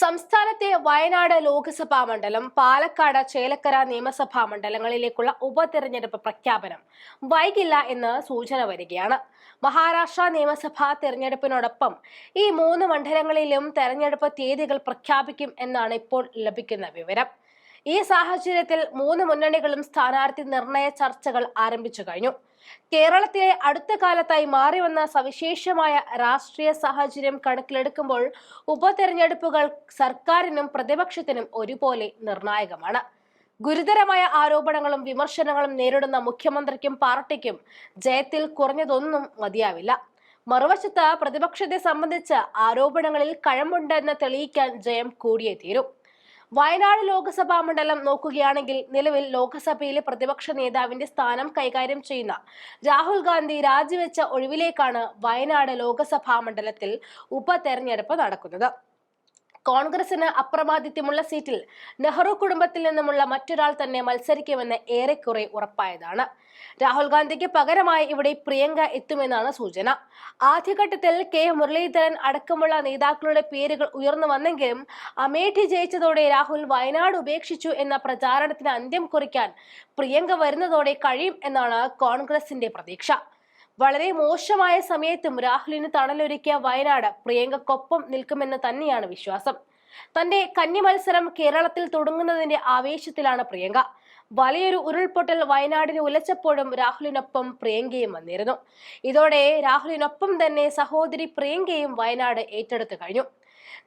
സംസ്ഥാനത്തെ വയനാട് ലോക്സഭാ മണ്ഡലം പാലക്കാട് ചേലക്കര നിയമസഭാ മണ്ഡലങ്ങളിലേക്കുള്ള ഉപതെരഞ്ഞെടുപ്പ് പ്രഖ്യാപനം വൈകില്ല എന്ന് സൂചന വരികയാണ്. മഹാരാഷ്ട്ര നിയമസഭാ തെരഞ്ഞെടുപ്പിനോടൊപ്പം ഈ മൂന്ന് മണ്ഡലങ്ങളിലും തെരഞ്ഞെടുപ്പ് തീയതികൾ പ്രഖ്യാപിക്കും എന്നാണ് ഇപ്പോൾ ലഭിക്കുന്ന വിവരം. ഈ സാഹചര്യത്തിൽ മൂന്ന് മുന്നണികളും സ്ഥാനാർത്ഥി നിർണയ ചർച്ചകൾ ആരംഭിച്ചു കഴിഞ്ഞു. കേരളത്തിലെ അടുത്ത കാലത്തായി മാറി വന്ന സവിശേഷമായ രാഷ്ട്രീയ സാഹചര്യം കണക്കിലെടുക്കുമ്പോൾ ഉപതെരഞ്ഞെടുപ്പുകൾ സർക്കാരിനും പ്രതിപക്ഷത്തിനും ഒരുപോലെ നിർണായകമാണ്. ഗുരുതരമായ ആരോപണങ്ങളും വിമർശനങ്ങളും നേരിടുന്ന മുഖ്യമന്ത്രിക്കും പാർട്ടിക്കും ജയത്തിൽ കുറഞ്ഞതൊന്നും മതിയാവില്ല. മറുവശത്ത് പ്രതിപക്ഷത്തെ സംബന്ധിച്ച് ആരോപണങ്ങളിൽ കഴമ്പുണ്ടെന്ന് തെളിയിക്കാൻ ജയം കൂടിയേ തീരും. വയനാട് ലോക്സഭാ മണ്ഡലം നോക്കുകയാണെങ്കിൽ നിലവിൽ ലോക്സഭയിലെ പ്രതിപക്ഷ നേതാവിന്റെ സ്ഥാനം കൈകാര്യം ചെയ്യുന്ന രാഹുൽ ഗാന്ധി രാജിവെച്ച ഒഴിവിലേക്കാണ് വയനാട് ലോക്സഭാ മണ്ഡലത്തിൽ ഉപതെരഞ്ഞെടുപ്പ് നടക്കുന്നത്. കോൺഗ്രസിന് അപ്രമാദിത്യമുള്ള സീറ്റിൽ നെഹ്റു കുടുംബത്തിൽ നിന്നുമുള്ള മറ്റൊരാൾ തന്നെ മത്സരിക്കുമെന്ന് ഏറെക്കുറെ ഉറപ്പായതാണ്. രാഹുൽ ഗാന്ധിക്ക് പകരമായി ഇവിടെ പ്രിയങ്ക എത്തുമെന്നാണ് സൂചന. ആദ്യഘട്ടത്തിൽ കെ. മുരളീധരൻ അടക്കമുള്ള നേതാക്കളുടെ പേരുകൾ ഉയർന്നു വന്നെങ്കിലും അമേഠി ജയിച്ചതോടെ രാഹുൽ വയനാട് ഉപേക്ഷിച്ചു എന്ന പ്രചാരണത്തിന് അന്ത്യം കുറിക്കാൻ പ്രിയങ്ക വരുന്നതോടെ കഴിയും എന്നാണ് കോൺഗ്രസിന്റെ പ്രതീക്ഷ. വളരെ മോശമായ സമയത്തും രാഹുലിന് തണലൊരുക്കിയ വയനാട് പ്രിയങ്കക്കൊപ്പം നിൽക്കുമെന്ന് തന്നെയാണ് വിശ്വാസം. തന്റെ കന്നി മത്സരം കേരളത്തിൽ തുടങ്ങുന്നതിന്റെ ആവേശത്തിലാണ് പ്രിയങ്ക. വലിയൊരു ഉരുൾപൊട്ടൽ വയനാടിന് ഉലച്ചപ്പോഴും രാഹുലിനൊപ്പം പ്രിയങ്കയും വന്നിരുന്നു. ഇതോടെ രാഹുലിനൊപ്പം തന്നെ സഹോദരി പ്രിയങ്കയും വയനാട് ഏറ്റെടുത്തു കഴിഞ്ഞു.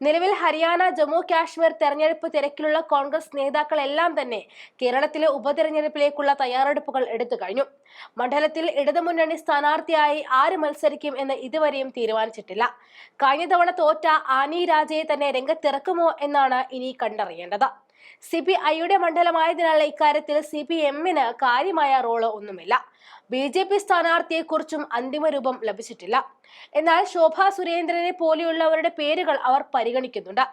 നിലവിൽ ഹരിയാന ജമ്മു കാശ്മീർ തെരഞ്ഞെടുപ്പ് തിരക്കിലുള്ള കോൺഗ്രസ് നേതാക്കളെല്ലാം തന്നെ കേരളത്തിലെ ഉപതെരഞ്ഞെടുപ്പിലേക്കുള്ള തയ്യാറെടുപ്പുകൾ എടുത്തു കഴിഞ്ഞു. മണ്ഡലത്തിൽ ഇടതുമുന്നണി സ്ഥാനാർത്ഥിയായി ആര് മത്സരിക്കും എന്ന് ഇതുവരെയും തീരുമാനിച്ചിട്ടില്ല. കഴിഞ്ഞ തവണ തോറ്റ ആനി രാജയെ തന്നെ രംഗത്തിറക്കുമോ എന്നാണ് ഇനി കണ്ടറിയേണ്ടത്. സി പി ഐയുടെ മണ്ഡലമായതിനാൽ ഇക്കാര്യത്തിൽ സി പി എമ്മിന് കാര്യമായ റോൾ ഒന്നുമില്ല. ബി ജെ പി സ്ഥാനാർത്ഥിയെക്കുറിച്ചും അന്തിമ രൂപം ലഭിച്ചിട്ടില്ല. എന്നാൽ ശോഭ സുരേന്ദ്രനെ പോലെയുള്ളവരുടെ പേരുകൾ അവർ പരിഗണിക്കുന്നുണ്ട്.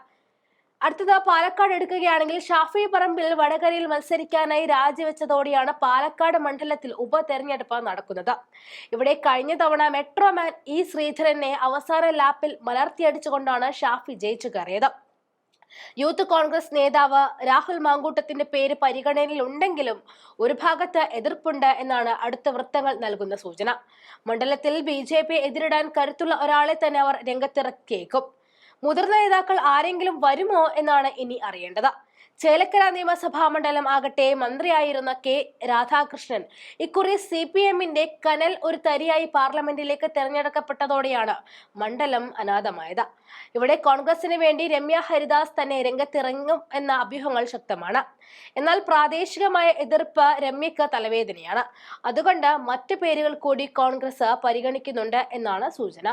അടുത്തത് പാലക്കാട് എടുക്കുകയാണെങ്കിൽ ഷാഫി പറമ്പിൽ വടകരയിൽ മത്സരിക്കാനായി രാജിവെച്ചതോടെയാണ് പാലക്കാട് മണ്ഡലത്തിൽ ഉപതെരഞ്ഞെടുപ്പ് നടക്കുന്നത്. ഇവിടെ കഴിഞ്ഞ തവണ മെട്രോമാൻ ഇ ശ്രീധരനെ അവസാന ലാപ്പിൽ മലർത്തിയടിച്ചുകൊണ്ടാണ് ഷാഫി ജയിച്ചു കയറിയത്. യൂത്ത് കോൺഗ്രസ് നേതാവ് രാഹുൽ മാങ്കൂട്ടത്തിന്റെ പേര് പരിഗണനയിൽ ഉണ്ടെങ്കിലും ഒരു ഭാഗത്ത് എതിർപ്പുണ്ട് എന്നാണ് അടുത്ത വൃത്തങ്ങൾ നൽകുന്ന സൂചന. മണ്ഡലത്തിൽ ബി ജെ പി എതിരിടാൻ കരുത്തുള്ള ഒരാളെ തന്നെ അവർ രംഗത്തിറക്കിയേക്കും. മുതിർന്ന നേതാക്കൾ ആരെങ്കിലും വരുമോ എന്നാണ് ഇനി അറിയേണ്ടത്. ചേലക്കര നിയമസഭാ മണ്ഡലം ആകട്ടെ മന്ത്രിയായിരുന്ന കെ രാധാകൃഷ്ണൻ. ഇക്കുറി സി പി എമ്മിന്റെ കനൽ ഒരു തരിയായി പാർലമെന്റിലേക്ക് തെരഞ്ഞെടുക്കപ്പെട്ടതോടെയാണ് മണ്ഡലം അനാഥമായത്. ഇവിടെ കോൺഗ്രസിന് വേണ്ടി രമ്യ ഹരിദാസ് തന്നെ രംഗത്തിറങ്ങും എന്ന അഭ്യൂഹങ്ങൾ ശക്തമാണ്. എന്നാൽ പ്രാദേശികമായ എതിർപ്പ് രമ്യക്ക് തലവേദനയാണ്. അതുകൊണ്ട് മറ്റു പേരുകൾ കൂടി കോൺഗ്രസ് പരിഗണിക്കുന്നുണ്ട് എന്നാണ് സൂചന.